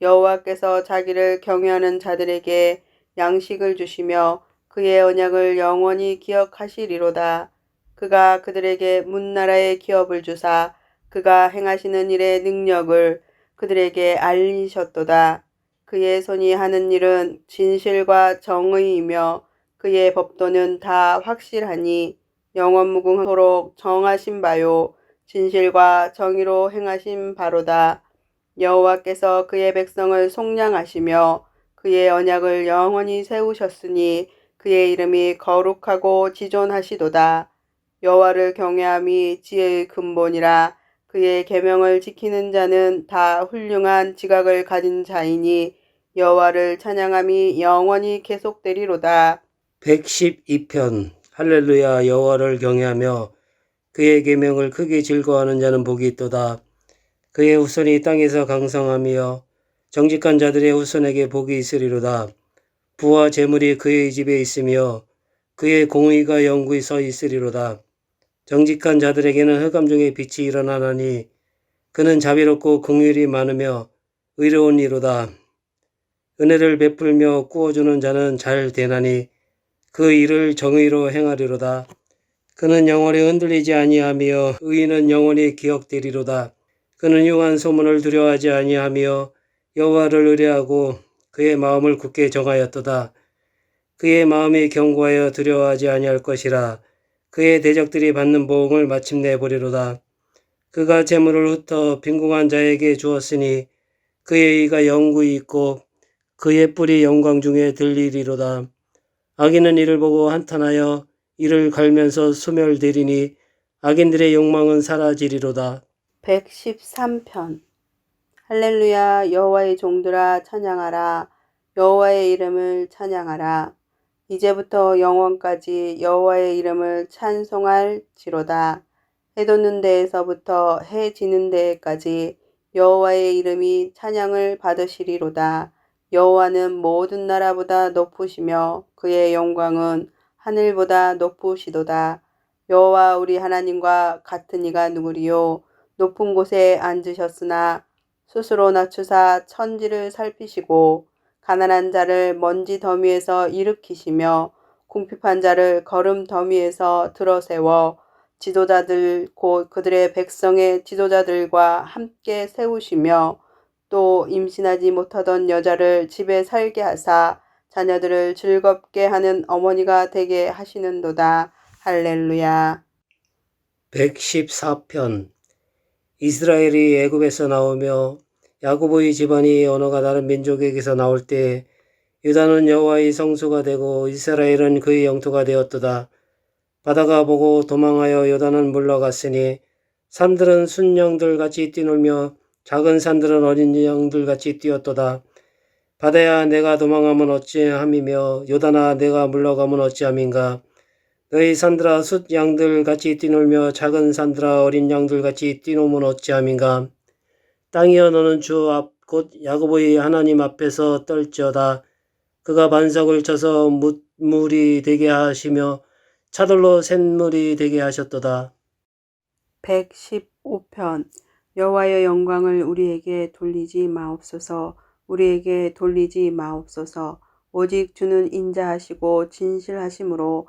여호와께서 자기를 경외하는 자들에게 양식을 주시며 그의 언약을 영원히 기억하시리로다. 그가 그들에게 문나라의 기업을 주사 그가 행하시는 일의 능력을 그들에게 알리셨도다. 그의 손이 하는 일은 진실과 정의이며 그의 법도는 다 확실하니 영원 무궁토록 정하신 바요 진실과 정의로 행하신 바로다. 여호와께서 그의 백성을 속량하시며 그의 언약을 영원히 세우셨으니 그의 이름이 거룩하고 지존하시도다. 여호와를 경외함이 지혜의 근본이라 그의 계명을 지키는 자는 다 훌륭한 지각을 가진 자이니 여호와를 찬양함이 영원히 계속되리로다. 112편 할렐루야 여호와를 경외하며 그의 계명을 크게 즐거워하는 자는 복이 있도다. 그의 후손이 땅에서 강성하며 정직한 자들의 후손에게 복이 있으리로다. 부와 재물이 그의 집에 있으며 그의 공의가 영구히 서 있으리로다. 정직한 자들에게는 흑암 중에 빛이 일어나나니 그는 자비롭고 긍휼이 많으며 의로운 이로다. 은혜를 베풀며 꾸어주는 자는 잘 되나니 그 일을 정의로 행하리로다. 그는 영원히 흔들리지 아니하며 의인은 영원히 기억되리로다. 그는 용한 소문을 두려워하지 아니하며 여호와를 의뢰하고 그의 마음을 굳게 정하였도다. 그의 마음이 견고하여 두려워하지 아니할 것이라. 그의 대적들이 받는 보응을 마침내 보리로다. 그가 재물을 흩어 빈궁한 자에게 주었으니 그의 의가 영구히 있고 그의 뿔이 영광 중에 들리리로다. 악인은 이를 보고 한탄하여 이를 갈면서 소멸되리니 악인들의 욕망은 사라지리로다. 113편. 할렐루야 여호와의 종들아 찬양하라. 여호와의 이름을 찬양하라. 이제부터 영원까지 여호와의 이름을 찬송할 지로다. 해 돋는 데에서부터 해 지는 데까지 여호와의 이름이 찬양을 받으시리로다. 여호와는 모든 나라보다 높으시며 그의 영광은 하늘보다 높으시도다. 여호와 우리 하나님과 같은 이가 누구리요 높은 곳에 앉으셨으나 스스로 낮추사 천지를 살피시고 가난한 자를 먼지 더미에서 일으키시며 궁핍한 자를 걸음 더미에서 들어세워 지도자들 곧 그들의 백성의 지도자들과 함께 세우시며 또 임신하지 못하던 여자를 집에 살게 하사 자녀들을 즐겁게 하는 어머니가 되게 하시는도다. 할렐루야. 114편 이스라엘이 애굽에서 나오며 야고보의 집안이 언어가 다른 민족에게서 나올 때 유다는 여호와의 성소가 되고 이스라엘은 그의 영토가 되었도다. 바다가 보고 도망하여 요단은 물러갔으니 산들은 순영들 같이 뛰놀며 작은 산들은 어린 양들 같이 뛰었도다. 바다야 내가 도망하면 어찌함이며 요단아 내가 물러가면 어찌함인가. 너희 산들아 숫 양들 같이 뛰놀며 작은 산들아 어린 양들 같이 뛰노면 어찌함인가. 땅이여 너는 주 앞 곧 야고보의 하나님 앞에서 떨지어다. 그가 반석을 쳐서 물이 되게 하시며 차돌로 샘물이 되게 하셨도다. 115편 여호와의 영광을 우리에게 돌리지 마옵소서 우리에게 돌리지 마옵소서 오직 주는 인자하시고 진실하심으로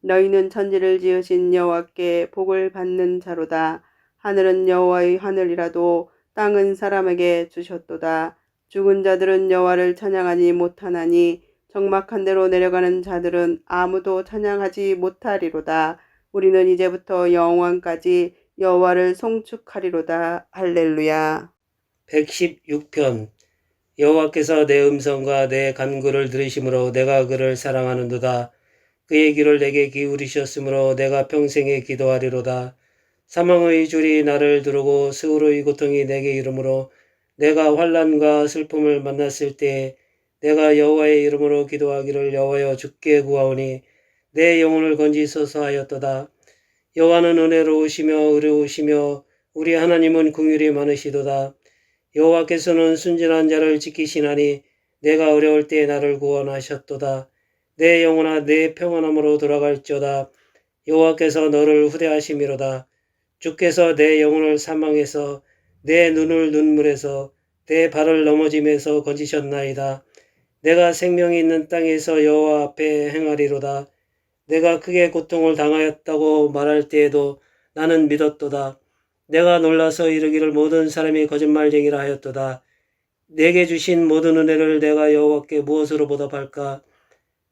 너희는 천지를 지으신 여호와께 복을 받는 자로다. 하늘은 여호와의 하늘이라도 땅은 사람에게 주셨도다. 죽은 자들은 여호와를 찬양하지 못하나니 적막한 데로 내려가는 자들은 아무도 찬양하지 못하리로다. 우리는 이제부터 영원까지 여호와를 송축하리로다. 할렐루야. 116편 여호와께서 내 음성과 내 간구를 들으심으로 내가 그를 사랑하는도다. 그의 귀를 내게 기울이셨으므로 내가 평생에 기도하리로다. 사망의 줄이 나를 두르고 스우르의 고통이 내게 이르므로 내가 환란과 슬픔을 만났을 때 내가 여호와의 이름으로 기도하기를 여호와여 주께 구하오니 내 영혼을 건지소서 하였도다. 여호와는 은혜로우시며 의로우시며 우리 하나님은 긍휼이 많으시도다. 여호와께서는 순진한 자를 지키시나니 내가 어려울 때 나를 구원하셨도다. 내 영혼아 내 평안함으로 돌아갈지어다. 여호와께서 너를 후대하심이로다. 주께서 내 영혼을 사망해서 내 눈을 눈물에서 내 발을 넘어짐에서 건지셨나이다. 내가 생명이 있는 땅에서 여호와 앞에 행하리로다. 내가 크게 고통을 당하였다고 말할 때에도 나는 믿었도다. 내가 놀라서 이르기를 모든 사람이 거짓말쟁이라 하였도다. 내게 주신 모든 은혜를 내가 여호와께 무엇으로 보답할까?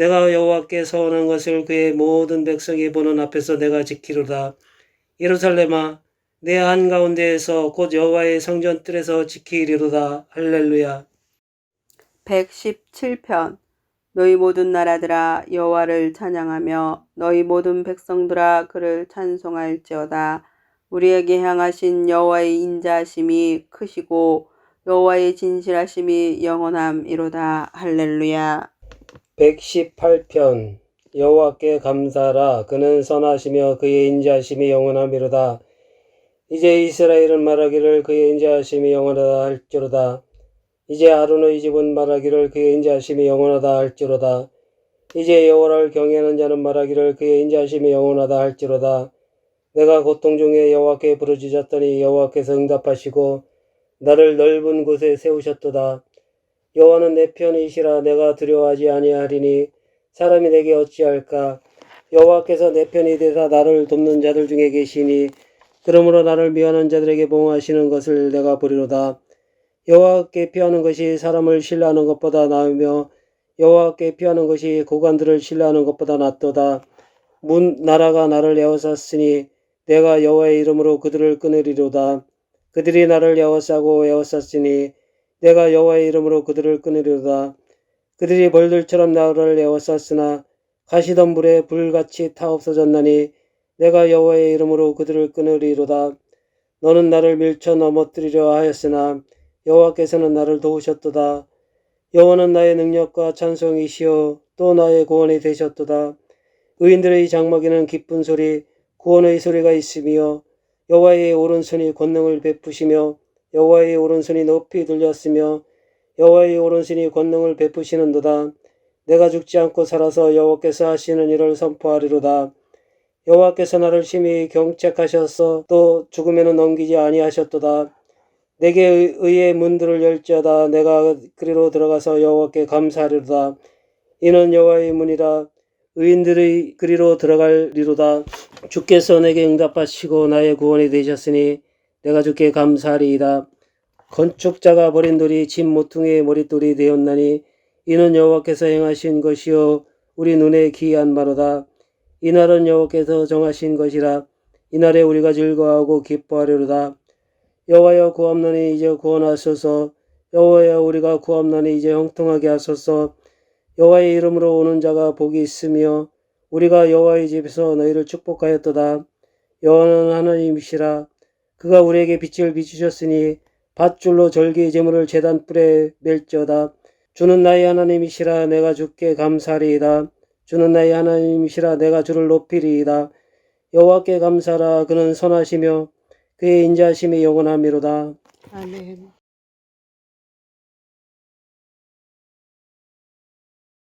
내가 여호와께 서 원한 것을 그의 모든 백성이 보는 앞에서 내가 지키리로다. 예루살렘아 내 한가운데에서 곧 여호와의 성전 뜰에서 지키리로다. 할렐루야. 117편 너희 모든 나라들아 여호와를 찬양하며 너희 모든 백성들아 그를 찬송할지어다. 우리에게 향하신 여호와의 인자하심이 크시고 여호와의 진실하심이 영원함이로다. 할렐루야. 118편 여호와께 감사하라 그는 선하시며 그의 인자하심이 영원함이로다. 이제 이스라엘은 말하기를 그의 인자하심이 영원하다 할지로다. 이제 아론의 집은 말하기를 그의 인자하심이 영원하다 할지로다. 이제 여호와를 경외하는 자는 말하기를 그의 인자하심이 영원하다 할지로다. 내가 고통 중에 여호와께 부르짖었더니 여호와께서 응답하시고 나를 넓은 곳에 세우셨도다. 여호와는 내 편이시라 내가 두려워하지 아니하리니 사람이 내게 어찌할까? 여호와께서 내 편이 되사 나를 돕는 자들 중에 계시니 그러므로 나를 미워하는 자들에게 봉하시는 것을 내가 보리로다. 여호와께 피하는 것이 사람을 신뢰하는 것보다 나으며 여호와께 피하는 것이 고관들을 신뢰하는 것보다 낫도다. 문 나라가 나를 에워쌌으니 내가 여호와의 이름으로 그들을 끊으리로다. 그들이 나를 에워싸고 에워쌌으니 내가 여호와의 이름으로 그들을 끊으리로다. 그들이 벌들처럼 나를 에워쌌으나 가시던 불에 불같이 타 없어졌나니 내가 여호와의 이름으로 그들을 끊으리로다. 너는 나를 밀쳐 넘어뜨리려 하였으나 여호와께서는 나를 도우셨도다. 여호와는 나의 능력과 찬송이시요 또 나의 구원이 되셨도다. 의인들의 장막에는 기쁜 소리, 구원의 소리가 있으며 여호와의 오른손이 권능을 베푸시며 여호와의 오른손이 높이 들렸으며 여호와의 오른손이 권능을 베푸시는도다. 내가 죽지 않고 살아서 여호와께서 하시는 일을 선포하리로다. 여호와께서 나를 심히 경책하셔서 또 죽음에는 넘기지 아니하셨도다. 내게 의- 의의 문들을 열지어다. 내가 그리로 들어가서 여호와께 감사하리로다. 이는 여호와의 문이라 의인들의 그리로 들어갈리로다. 주께서 내게 응답하시고 나의 구원이 되셨으니 내가 주께 감사하리이다. 건축자가 버린 돌이 집 모퉁이의 머릿돌이 되었나니 이는 여호와께서 행하신 것이요 우리 눈에 기이한 바로다. 이날은 여호와께서 정하신 것이라 이날에 우리가 즐거워하고 기뻐하리로다. 여호와여 구함나니 이제 구원하소서 여호와여 우리가 구함나니 이제 형통하게 하소서 여호와의 이름으로 오는 자가 복이 있으며 우리가 여호와의 집에서 너희를 축복하였도다. 여호와는 하나님이시라 그가 우리에게 빛을 비추셨으니 밧줄로 절기 제물을 제단 뿔에 멜지어다. 주는 나의 하나님이시라 내가 주께 감사리이다. 주는 나의 하나님이시라 내가 주를 높이리이다. 여호와께 감사라 그는 선하시며 그의 인자하심이 영원하미로다. 아멘.